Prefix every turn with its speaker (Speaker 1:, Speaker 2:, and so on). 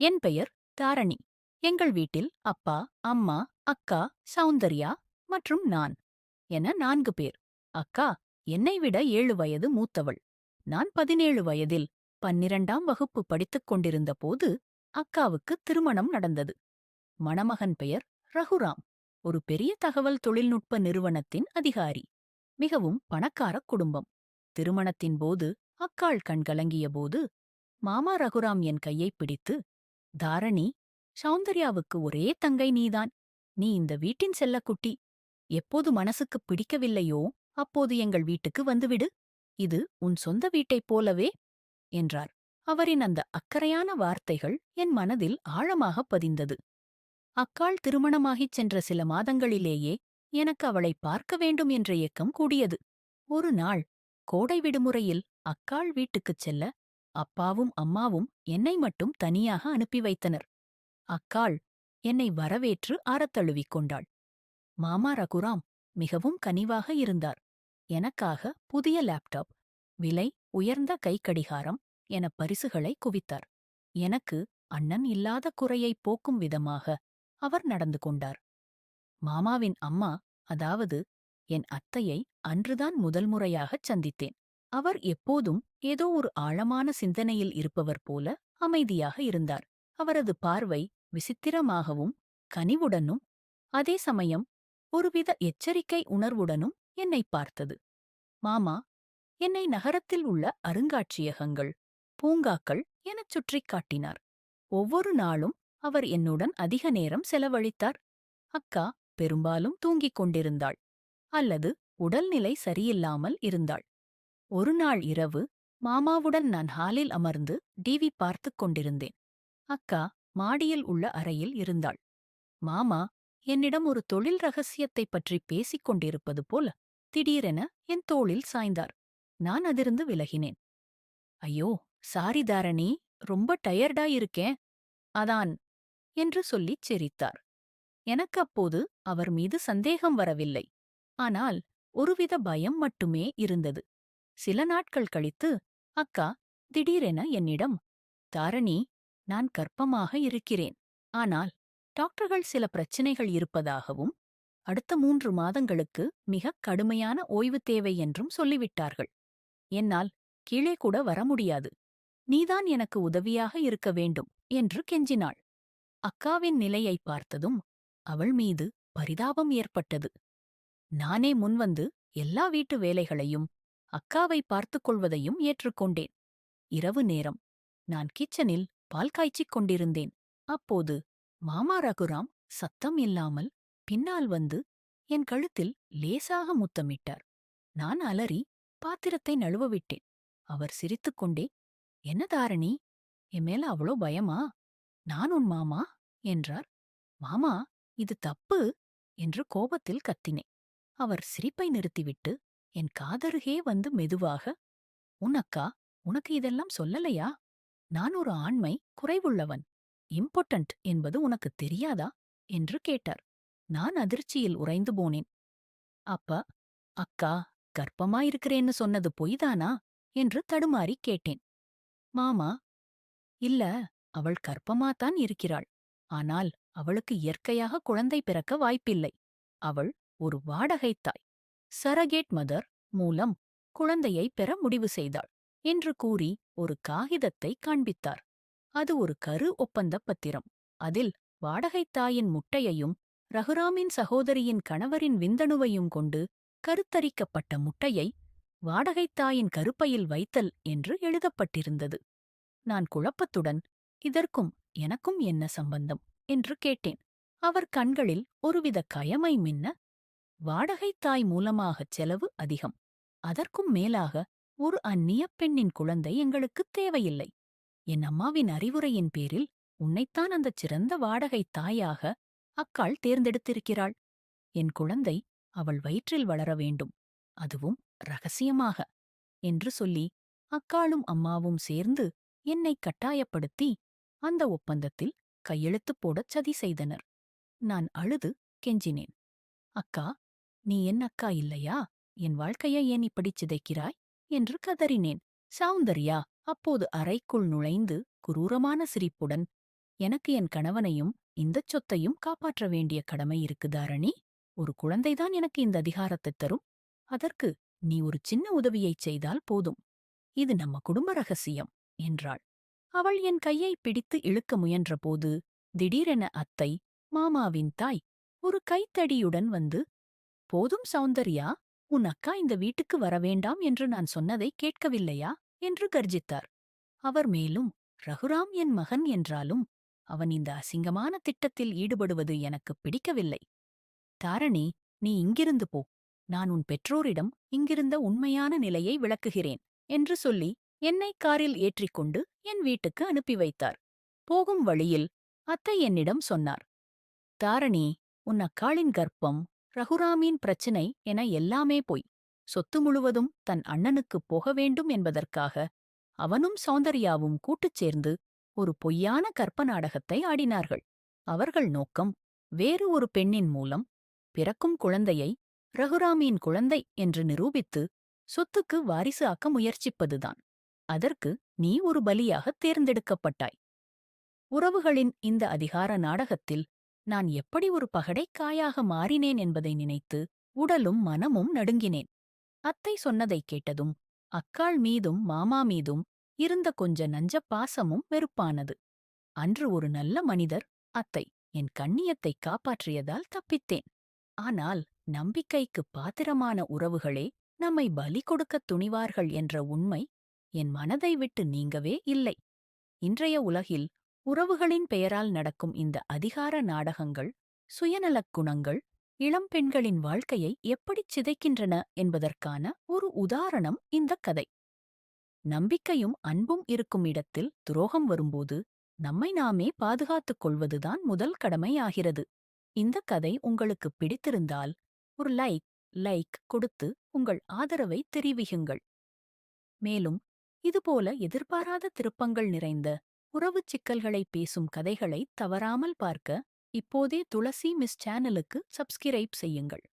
Speaker 1: என் பெயர் தாரணி. எங்கள் வீட்டில் அப்பா அம்மா அக்கா சௌந்தர்யா மற்றும் நான் என நான்கு பேர். அக்கா என்னை விட ஏழு வயது மூத்தவள். நான் பதினேழு வயதில் பன்னிரண்டாம் வகுப்பு படித்துக் கொண்டிருந்த போது அக்காவுக்கு திருமணம் நடந்தது. மணமகன் பெயர் ரகுராம் ஒரு பெரிய தகவல் தொழில்நுட்ப நிறுவனத்தின் அதிகாரி மிகவும் பணக்கார குடும்பம். திருமணத்தின் போது அக்காள் கண்கலங்கிய போது மாமா ரகுராம் என் கையைப் பிடித்து தாரணி சௌந்தர்யாவுக்கு ஒரே தங்கை நீதான். நீ இந்த வீட்டின் செல்லக்குட்டி. எப்போது மனசுக்குப் பிடிக்கவில்லையோ அப்போது எங்கள் வீட்டுக்கு வந்துவிடு. இது உன் சொந்த வீட்டைப் போலவே என்றார். அவரின் அந்த அக்கறையான வார்த்தைகள் என் மனதில் ஆழமாகப் பதிந்தது. அக்காள் திருமணமாகிச் சென்ற சில மாதங்களிலேயே எனக்கு அவளை பார்க்க வேண்டும் என்ற ஏக்கம் கூடியது. ஒரு நாள் கோடை விடுமுறையில் அக்காள் வீட்டுக்குச் செல்ல அப்பாவும் அம்மாவும் என்னை மட்டும் தனியாக அனுப்பி வைத்தனர். அக்காள் என்னை வரவேற்று அறத்தழுவிக் கொண்டாள். மாமா ரகுராம் மிகவும் கனிவாக இருந்தார். எனக்காக புதிய லேப்டாப் விலை உயர்ந்த கைக்கடிகாரம் என பரிசுகளை குவித்தார். எனக்கு அண்ணன் இல்லாத குறையைப் போக்கும் விதமாக அவர் நடந்து கொண்டார். மாமாவின் அம்மா அதாவது என் அத்தையை அன்றுதான் முதல் முறையாகச் சந்தித்தேன். அவர் எப்போதும் ஏதோ ஒரு ஆழமான சிந்தனையில் இருப்பவர் போல அமைதியாக இருந்தார். அவரது பார்வை விசித்திரமாகவும் கனிவுடனும் அதே சமயம் ஒருவித எச்சரிக்கை உணர்வுடனும் என்னை பார்த்தது. மாமா என்னை நகரத்தில் உள்ள அருங்காட்சியகங்கள் பூங்காக்கள் எனச் சுற்றிக் காட்டினார். ஒவ்வொரு நாளும் அவர் என்னுடன் அதிக நேரம் செலவழித்தார். அக்கா பெரும்பாலும் தூங்கிக் கொண்டிருந்தாள். அல்லது உடல்நிலை சரியில்லாமல் இருந்தாள். ஒரு நாள் இரவு மாமாவுடன் நான் ஹாலில் அமர்ந்து டிவி பார்த்துக் கொண்டிருந்தேன். அக்கா மாடியில் உள்ள அறையில் இருந்தாள். மாமா என்னிடம் ஒரு தொழில் ரகசியத்தைப் பற்றி பேசிக் கொண்டிருப்பது போல திடீரென என் தோளில் சாய்ந்தார். நான் அதிருந்து விலகினேன். ஐயோ சாரி தாரணி ரொம்ப டயர்டா இருக்கேன். அதான் என்று சொல்லிச் சிரித்தார். எனக்கு அப்போது அவர் மீது சந்தேகம் வரவில்லை. ஆனால் ஒருவித பயம் மட்டுமே இருந்தது. சில நாட்கள் கழித்து அக்கா திடீரென என்னிடம் தாரணி நான் கர்ப்பமாக இருக்கிறேன். ஆனால் டாக்டர்கள் சில பிரச்சினைகள் இருப்பதாகவும் அடுத்த மூன்று மாதங்களுக்கு மிகக் கடுமையான ஓய்வு தேவை என்றும் சொல்லிவிட்டார்கள். என்னால் கீழே கூட வர முடியாது. நீதான் எனக்கு உதவியாக இருக்க வேண்டும் என்று கெஞ்சினாள். அக்காவின் நிலையை பார்த்ததும் அவள் மீது பரிதாபம் ஏற்பட்டது. நானே முன்வந்து எல்லா வீட்டு வேலைகளையும் அக்காவை பார்த்துக் கொள்வதையும் ஏற்றுக்கொண்டேன். இரவு நேரம். நான் கிச்சனில் பால் காய்ச்சிக் கொண்டிருந்தேன். அப்போது மாமா ரகுராம் சத்தம் இல்லாமல் பின்னால் வந்து என் கழுத்தில் லேசாக முத்தமிட்டார். நான் அலறி பாத்திரத்தை நழுவ விட்டேன் அவர் சிரித்துக்கொண்டே என்ன தாரணி? என் மேல அவ்வளோ பயமா? நான் உன் மாமா? என்றார். மாமா இது தப்பு என்று கோபத்தில் கத்தினேன். அவர் சிரிப்பை நிறுத்திவிட்டு என் காதருகே வந்து மெதுவாக உன் அக்கா உனக்கு இதெல்லாம் சொல்லலையா? நான் ஒரு ஆண்மை குறைவுள்ளவன் இம்பார்ட்டன்ட் என்பது உனக்கு தெரியாதா? என்று கேட்டார். நான் அதிர்ச்சியில் உறைந்து போனேன். அப்ப அக்கா கர்ப்பமாயிருக்கிறேன்னு சொன்னது பொய்தானா? என்று தடுமாறி கேட்டேன். மாமா இல்ல அவள் கர்ப்பமாத்தான் இருக்கிறாள். ஆனால் அவளுக்கு இயற்கையாக குழந்தை பிறக்க வாய்ப்பில்லை. அவள் ஒரு வாடகைத்தாய். சரகேட் மதர் மூலம் குழந்தையை பெற முடிவு செய்தாள் என்று கூறி ஒரு காகிதத்தை காண்பித்தார். அது ஒரு கரு ஒப்பந்தப் பத்திரம். அதில் வாடகைத் தாயின் முட்டையையும் ரகுராமின் சகோதரியின் கணவரின் விந்தணுவையும் கொண்டு கருத்தரிக்கப்பட்ட முட்டையை வாடகைத் தாயின் கருப்பையில் வைத்தல் என்று எழுதப்பட்டிருந்தது. நான் குழப்பத்துடன் இதற்கும் எனக்கும் என்ன சம்பந்தம்? என்று கேட்டேன். அவர் கண்களில் ஒருவித கயமை மின்ன வாடகைத் தாய் மூலமாகச் செலவு அதிகம். அதற்கும் மேலாக ஒரு அந்நிய பெண்ணின் குழந்தை எங்களுக்குத் தேவையில்லை. என் அம்மாவின் அறிவுரையின் பேரில் உன்னைத்தான் அந்தச் சிறந்த வாடகைத் தாயாக அக்காள் தேர்ந்தெடுத்திருக்கிறாள். என் குழந்தை அவள் வயிற்றில் வளர வேண்டும். அதுவும் ரகசியமாக என்று சொல்லி அக்காளும் அம்மாவும் சேர்ந்து என்னை கட்டாயப்படுத்தி அந்த ஒப்பந்தத்தில் கையெழுத்துப் போடச் சதி செய்தனர். நான் அழுது கெஞ்சினேன். அக்கா நீ என் அக்கா இல்லையா? என் வாழ்க்கையை ஏன் இப்படிச் சிதைக்கிறாய்? என்று கதறினேன். சௌந்தர்யா அப்போது அறைக்குள் நுழைந்து குரூரமான சிரிப்புடன் எனக்கு என் கணவனையும் இந்தச் சொத்தையும் காப்பாற்ற வேண்டிய கடமை இருக்கு தாரணி ஒரு குழந்தைதான் எனக்கு இந்த அதிகாரத்தைத் தரும். அதற்கு நீ ஒரு சின்ன உதவியைச் செய்தால் போதும். இது நம்ம குடும்ப ரகசியம் என்றாள். அவள் என் கையை பிடித்து இழுக்க முயன்றபோது திடீரென அத்தை மாமாவின் தாய் ஒரு கைத்தடியுடன் வந்து போதும் சௌந்தர்யா உன் அக்கா இந்த வீட்டுக்கு வரவேண்டாம் என்று நான் சொன்னதை கேட்கவில்லையா? என்று கர்ஜித்தார். அவர் மேலும் ரகுராம் என் மகன் என்றாலும் அவன் இந்த அசிங்கமான திட்டத்தில் ஈடுபடுவது எனக்கு பிடிக்கவில்லை. தாரணி நீ இங்கிருந்து போ. நான் உன் பெற்றோரிடம் இங்கிருந்த உண்மையான நிலையை விளக்குகிறேன் என்று சொல்லி என்னை காரில் ஏற்றிக்கொண்டு என் வீட்டுக்கு அனுப்பி வைத்தார். போகும் வழியில் அத்தை என்னிடம் சொன்னார் தாரணி உன் அக்காளின் கர்ப்பம் ரகுராமின் பிரச்சினை என எல்லாமே போய் சொத்து முழுவதும் தன் அண்ணனுக்குப் போக வேண்டும் என்பதற்காக அவனும் சௌந்தர்யாவும் கூட்டுச் சேர்ந்து ஒரு பொய்யான கற்ப நாடகத்தை ஆடினார்கள். அவர்கள் நோக்கம் வேறு ஒரு பெண்ணின் மூலம் பிறக்கும் குழந்தையை ரகுராமியின் குழந்தை என்று நிரூபித்து சொத்துக்கு வாரிசு ஆக்க முயற்சிப்பதுதான். அதற்கு நீ ஒரு பலியாகத் தேர்ந்தெடுக்கப்பட்டாய். உறவுகளின் இந்த அதிகார நாடகத்தில் நான் எப்படி ஒரு பகடைக்காயாக மாறினேன் என்பதை நினைத்து உடலும் மனமும் நடுங்கினேன். அத்தை சொன்னதைக் கேட்டதும் அக்காள் மீதும் மாமா மீதும் இருந்த கொஞ்ச நஞ்ச பாசமும் வெறுப்பானது. அன்று ஒரு நல்ல மனிதர் அத்தை என் கண்ணியத்தைக் காப்பாற்றியதால் தப்பித்தேன். ஆனால் நம்பிக்கைக்குப் பாத்திரமான உறவுகளே நம்மை பலி கொடுக்கத் துணிவார்கள் என்ற உண்மை என் மனதை விட்டு நீங்கவே இல்லை. இன்றைய உலகில் உறவுகளின் பெயரால் நடக்கும் இந்த அதிகார நாடகங்கள் சுயநலக் குணங்கள் இளம் பெண்களின் வாழ்க்கையை எப்படிச் சிதைக்கின்றன என்பதற்கான ஒரு உதாரணம் இந்தக் கதை. நம்பிக்கையும் அன்பும் இருக்கும் இடத்தில் துரோகம் வரும்போது நம்மை நாமே பாதுகாத்துக் கொள்வதுதான் முதல் கடமையாகிறது. இந்த கதை உங்களுக்கு பிடித்திருந்தால் ஒரு லைக் லைக் கொடுத்து உங்கள் ஆதரவை தெரிவியுங்கள். மேலும் இதுபோல எதிர்பாராத திருப்பங்கள் நிறைந்த உறவுச் சிக்கல்களை பேசும் கதைகளை தவறாமல் பார்க்க இப்போதே துளசி மிஸ் சேனலுக்கு சப்ஸ்கிரைப் செய்யுங்கள்.